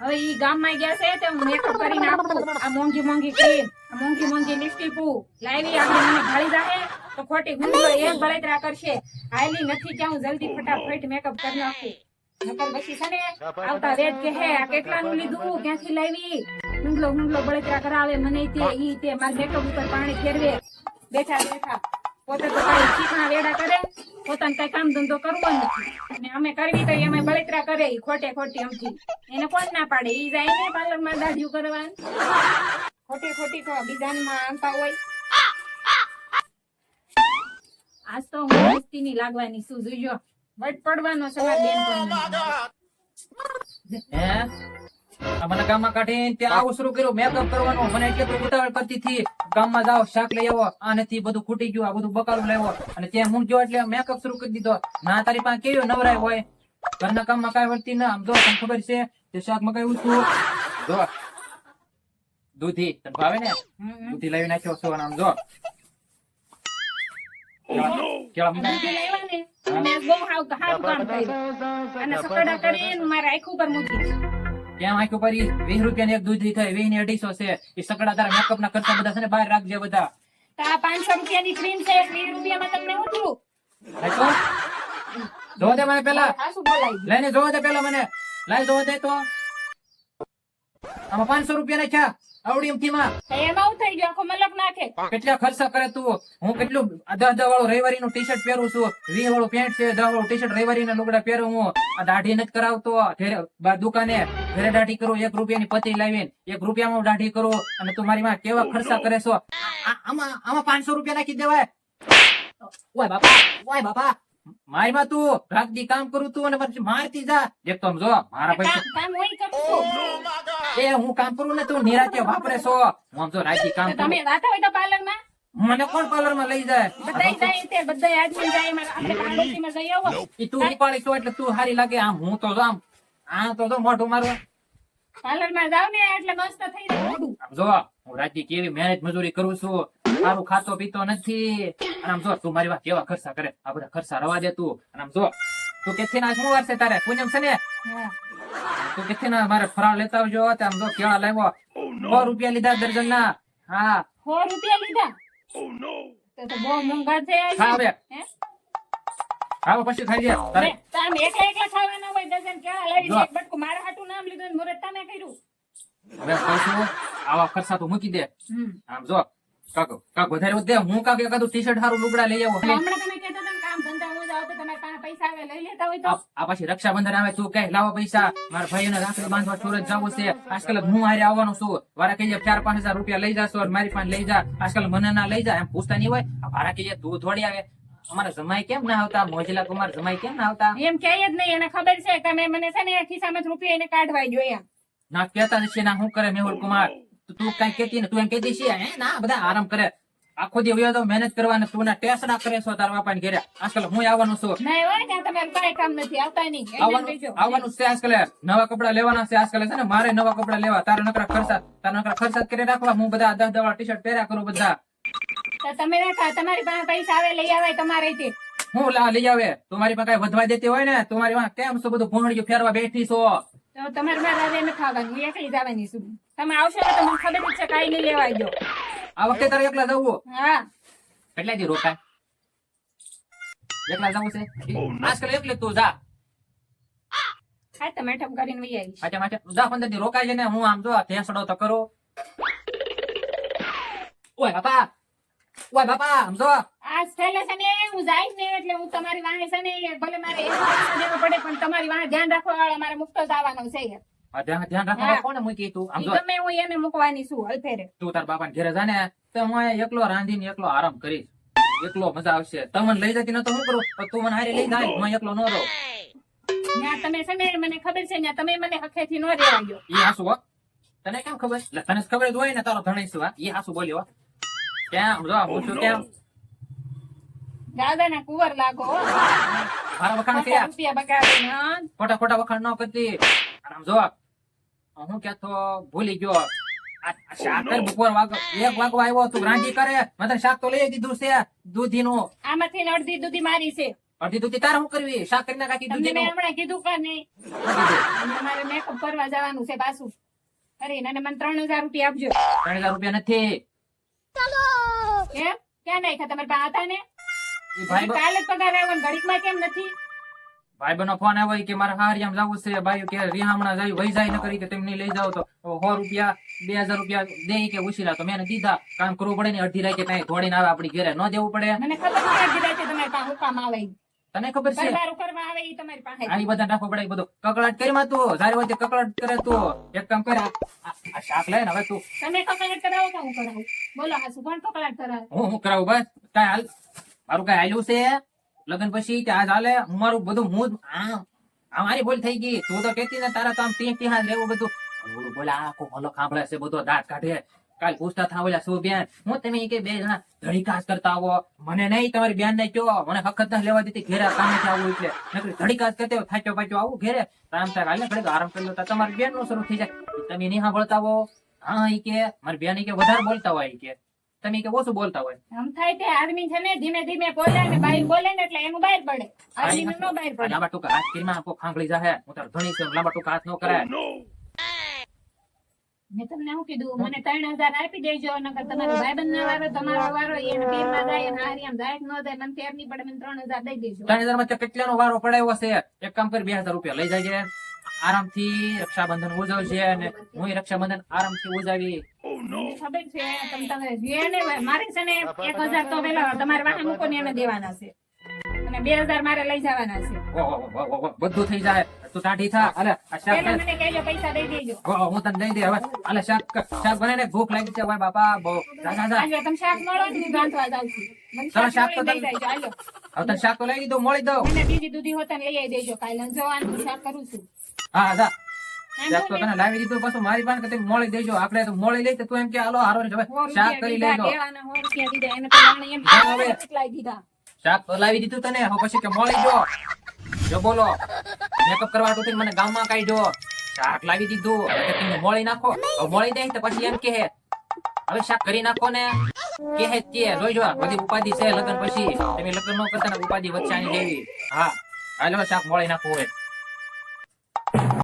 હવે ઈ ગામમાં ગયા છે તે હું મેકઅપ કરીને આપું આ મોંઘી મોંઘી ક્રીમ આ મોંઘી મોંઘી લિપસ્ટિક લાવી, આપણે મને ઘાળી જાહે. તો ખોટી ગુંડો એક બળતરા કરશે. હાલી નથી કે હું જલ્દી ફટાફટ મેકઅપ કરી નાખું. નકર પછી છે ને, આવતા વેદ કે હે, આ કેટલાનું લીધું, ક્યાંથી લાવી? હુંડલો હુંડલો બળતરા કરાવે, મને તે, ઈ તે, મારા મેકઅપ ઉપર પાણી ફેરવે. બેઠા બેઠા. પોતે તો શીખણા વેડા કરે, પોતાને કઈ કામ ધંધો કરવો નથી. અને અમે કરવી તો અમે બળતરા કરે ઈ ખોટે ખોટી અમથી એને કોણ ના પાડે? ઈ જાય ને પાર્લરમાં દાઢિયું કરવાનું. ખોટી ખોટી તો બીજામાં આવતા હોય. આજ તો હું મસ્તીની લાગવાની શું જોઈજો વટ પડવાનો સવાર બેન હે? મને ગામમાં કાઢીને ત્યાં આવું શરૂ કર્યું. મેકઅપ કરવાનું મને એટલે તો ઉતાવળ કરતી હતી. ગામમાં જાઓ શાક લઈ આવો. આ નથી બધું ખૂટી ગયું આ બધું બકાલું લેવો અને ત્યાં હું ગયો એટલે મેકઅપ શરૂ કરી દીધો. ના તારી પાસે કેવી નવરાય હોય? ઘરના કામમાં કાંઈ વળતી ના. આમ જો તને ખબર છે તે શાક મગાવ્યું છું જો દૂધી. તને ભાવે ને? દૂધી લાવી નાખ્યો છો આમ જો. કેળા- કેળા અને બહુ હાવ સારું કામ કર્યું. અને સકડા કરીને મારા આંખ ઉપર મૂકી કેમ આંખો પર? વીસ રૂપિયાની એક દૂધ થાય વીસની અઢીસો છે. એ સકડા તારા મેકઅપ ના ખર્ચા બધા છે ને બહાર રાખજે બધા. તો પાંચસો રૂપિયાની ક્રીમ છે વીસ રૂપિયામાં તમને શું થયું જોવા દે મને પેલા. લઈને જોવા દે પેલા મને. લાઈ જોવા દે તો. આમાં પાંચસો રૂપિયા નાખ્યા. આવડી એમથીમાં તો એમાં હું થઈ ગયો આખો મલક નાખે. કેટલા ખર્ચા કરે તું? હું કેટલું દસ દસ વાળું રવિવારી નું ટી શર્ટ પહેરું છું. વીસ વાળું પેન્ટ છે દસ વાળું ટી શર્ટ રવિવારી ના લુગડા પહેરું હું. આ દાઢી નથી કરાવતો. દુકાને ઘરે દાઢી કરું એક રૂપિયાની પતી લાવીને એક રૂપિયામાં દાઢી કરું. અને તું મારી માં કેવા ખર્ચા કરે છો? આમાં આમાં પાંચસો રૂપિયા નાખી દેવાય. ઓય બાપા ઓય બાપા. મારી તું રાખતી કામ કરું તું અને પછી મારતી જા. એક તો જો મારા ભાઈ કામ કામ કરું છું એ હું કામ કરું ને તું નિરાતે વાપરે છો. હું જો રાખતી કામ તમે રાતા હોય તો પાર્લરમાં મને કોણ પાર્લરમાં લઈ જાય? બધાય જાય તે બધાય આદમી જાય એમાં આપણે પાડોશીમાં જઈ આવો. ઈ તું ઉપાડી છો એટલે તું હારી લાગે. આમ હું તો જો આમ આ તો જો મોઢું મારું પાર્લરમાં જાવ ને એટલે મસ્ત થઈ જાય જો હું રાજી કેવી મહેનત મજૂરી કરું છું. સારું ખાતો પીતો નથી. અને આમ જો તું મારી વાત કેવા ખર્ચા કરે? આ બધા ખર્ચા રવા દે તું. અને આમ જો તું કેથી ના શું વાર છે તારે? પૂનમ છે ને? તું કેથી ના મારે ફરાળ લેતા આવજો. તે આમ જો કેળા લાવ્યો. સો રૂપિયા લીધા દર્જન ના હા. સો રૂપિયા લીધા? તો તો બહુ મોંઘા છે. ખા હવે. હે? પછી ખાઈ લે. તારે તમે એકલા એકલા ખાવાના હોય ડઝન કેળા લાવી એક બટકું મારા હાટું નામ લીધું મુરત તમે કર્યું. હવે કહું આવા ખર્ચા તો મૂકી દે. આમ જો. કાકો કાક વધારે વધે હું કાક એકાદું ટી શર્ટ સારું લુગડા લઈ આવો. હમણાં તમે કહેતા હતા કામ ધંધા હું જાવ તો તમારી પાસે પૈસા આવે લઈ લેતા હોય તો. આ પછી રક્ષાબંધન આવે તું કે લાવો પૈસા? મારા ભાઈને રાખડી બાંધવા સુરત જવું છે. આજકાલ હું હારે આવવાનું છું. વારા કહીએ ચાર પાંચ હજાર રૂપિયા લઈ જાશો મારી પાસે લઈ જા. આજકાલ મને ના લઈ જા એમ પૂછતા નહીં હોય. આ વારા કહીએ તું થોડી આવે. અમારા જમાઈ કેમ ના આવતા? મોજલા કુમાર જમાઈ કેમ ના આવતા? એમ કહે જ નહીં એને ખબર છે. તમે મને છે ને ખિસ્સામાં રૂપિયા એને કાઢવા જોયા ના કેતા નથી ના શું કરે મેહુલ કુમાર? તું- કઈ કેતી ને તું એમ કેતી છે હે ના બધા આરામ કરે. આખો દી વયો તો મહેનત કરવાને તું ના ટેસડા કરે છો તારા બાપાને ઘરે. આજકાલ હું આવવાનું છું. નહીં હોય ત્યાં તમારે કઈ કામ નથી આવતા નહીં. આવવાનું આવવાનું છે આજકાલ. નવા કપડા લેવાના છે આજકાલ છે ને. મારે નવા કપડા લેવા. તારા નકરા ખર્ચા તારા નકરા ખર્ચા કરી રાખવા. હું બધા દસ દવા ટી શર્ટ પહેર્યા કરું બધા. તમે તમારી પાસે પૈસા આવે લઈ આવે તમારે થી હું લા લઈ આવે. તમારી પાસે વધવા દેતી હોય ને તમારી મારી પાસે કેમ છો બધું ભોંડિયું ફેરવા બેઠી છો? તમારે મારા નથી ખાવાનું હું એકલી જવાની છું. તમે આવશો ને તો મને ખબર જ છે કાઈ નહીં લેવા આવજો આ વખતે તારે એકલા જવું હા? કેટલા દી રોકાય? એકલા જવું છે? આજકાલ એકલે તું જા. હા તમે મેઠમ કરીને વઈ આવી અચ્છા માટે જા પંદર દી રોકાય છે ને હું આમ જો ભેંસડો તો કરો. ઓય બાપા ઓય બાપા આમ જો. આ છેલ્લે છે ને હું જાય ને એટલે હું તમારી વાહે છે ને ભલે મારે એક પડે પણ તમારી વાહે ધ્યાન રાખવા વાળા મારે મુક્ત આવવાનો છે. ધ્યાન ધ્યાન રાખવા કોને મૂકી તું? આમ જો ગમે હું એને મૂકવાની છું હલફેરે તું તાર બાપા ઘરે જા ને તો હું એકલો રાંધીને એકલો આરામ કરીશ. એકલો મજા આવશે. તમને લઈ જતી ન તો શું કરું તું મને હારે લઈ જાય હું એકલો ન રહું. તમે છે ને મને ખબર છે તમે મને હખેથી ન રહેવા દો ઈ હાસુ હો. તને કેમ ખબર? તને ખબર જ હોય ને તારો ધણી શું એ ઈ હાસુ બોલ્યો હો. કેમ? જો છું કેમ? દાદાના કુંવર લાગો મારા વખાણ કયા રૂપિયા બગાડીને ખોટા ખોટા વખાણ ન કરતી. આમ જો હું કે તો ભૂલી ગયો. આ આ શાક કર બપોર વાગ એક વાગવા આવ્યો તું રાંધી કરે. મેં શાક તો લઈ દીધું છે દૂધીનું. આમાંથી અડધી દૂધી મારી છે. અડધી દૂધી તારે શું કરવી? શાક કરી નાખી તમને મેં હમણાં કીધું કે નહીં? મારે મેકઅપ કરવા જવાનું છે પાછું. અરે મને ત્રણ હજાર રૂપિયા આપજો. ત્રણ હજાર રૂપિયા નથી. કેમ ક્યાં નાખ્યા તમારી પાસે હતા ને? કાલે જ પગાર આવ્યો ને ઘડીકમાં કેમ નથી? ભાઈ નો ફોન આવ્યો કે મારે હારિયામ જવું છે ભાઈ કે રિહામણા જાય વહી જાય ન કરી કે તેમને લઈ જાવ તો. સો રૂપિયા બે હજાર રૂપિયા દે કે ઉછીલા તો મેં દીધા. કામ કરવું પડે ને અડધી રાતે કઈ દોડીને આવે આપડી ઘેરે. ન દેવું પડે. મને ખબર. તને ખબર છે? આની બધા નાખવો પડે બધું. કકડાટ કરી માં તું. જારે વચ્ચે કકડાટ કરે તું. એક કામ કરે આ- શાક લે ને હવે તું. તમે કકડાટ કરાવો કે હું કરાવું? બોલો હાસુ કોણ કકડાટ કરાવે. હું હું કરાવું બસ. કાંઈ હાલ મારું કઈ હાલ્યું છે? લગ્ન પછી હાલે, હું મારું બધું હું જ- આ આ મારી થઈ ગઈ. તું તો કેતી ને, તારા તો આમ ટીહ ટીહાજ રહેવું બધું. બોલે આખો ભલો ખાંભળે છે, બધો દાંત કાઢે. કાલ પૂછતા થા ઓલા શું બેન? હું તમે કે બે જણા ધડી કાસ કરતા આવો મને નહીં, તમારી બેન ને કયો. મને હકત ના લેવા દીધી ઘેરે કામે આવું એટલે. નકરી ધડી કાસ કરતે થાચો પાચો આવું ઘેરે? આમ તાર હાલે ઘડીક આરામ કરી લો તમારી બેનનું શરૂ થઈ જાય. તમે નહીં સાંભળતા હો. હા એ કે, મારી બેન કે વધારે બોલતા હોય કે. તમે કે ઓછું બોલતા હોય. આમ થાય તે આદમી છે ને ધીમે ધીમે બોલે ને બહાર બોલે ને એટલે એનું બહાર પડે. આદમી નું બહાર પડે. લાંબા ટૂંકા હાથ કીમાં આખો ખાંગળી જાહે. હું તાર ધણી છું લાંબા ટૂંકા હાથ ન કરાય મેં તમને શું કીધું? મને ત્રણ હજાર આપી દેજો નકર તમારો ભાઈબંધ ના વારો તમારો વારો એને પીરમાં જાય અને હારિયામ જાય કે ન જાય મને ફેર નહીં પડે મને ત્રણ હજાર દઈ દેજો. ત્રણ હજારમાં કેટલાનો વારો પડાયો છે એક કામ કરી બે હજાર રૂપિયા લઈ જાય આરામથી રક્ષાબંધન ઉજવશે અને હું રક્ષાબંધન આરામથી ઉજાવી ખબર છે? તમ તમે જે ને મારે છે ને એક હજાર તો પેલા તમારે વાહન મૂકો ને એને દેવાના છે. અને બે હજાર મારે લઈ જવાના છે. ઓહો, ઓહો, ઓહો, બધું થઈ જાય. તું ટાઢી થા. અલે આ શાક પેલા મને કહેજો પૈસા દઈ દેજો. હું તને દઈ દે હવે. અલે શાક શાક બને ને ભૂખ લાગી છે બાપા. બહુ. તમે શાક મળો ને છું. તો હવે તને શાક તો લઈ દીધું મળી દઉં. મને બીજી દૂધી હોતા લઈ આવી દેજો કાલે જવાનું શાક કરું છું. હા જા તો તને લાવી દીધું પાછું મારી પાસે મળી દેજો આપણે તો મોળી લઈ તો તું એમ કે હાલો હારો. શાક કરી લેજો. તો હા, શાક તો લાવી દીધું તને પછી કે મળી જો. જો બોલો. મેકઅપ કરવા થઈને મને ગામમાં કાઢજો શાક લાવી દીધું તમે મોળી નાખો. મોળી દે તો પછી એમ કે હવે શાક કરી નાખો ને. કે જ તે જોઈજો બધી ઉપાધિ છે લગ્ન પછી. તમે લગ્ન ન કરતા ઉપાધિ વચ્ચે આની જેવી. હા. હાલો શાક મોળી નાખવું હોય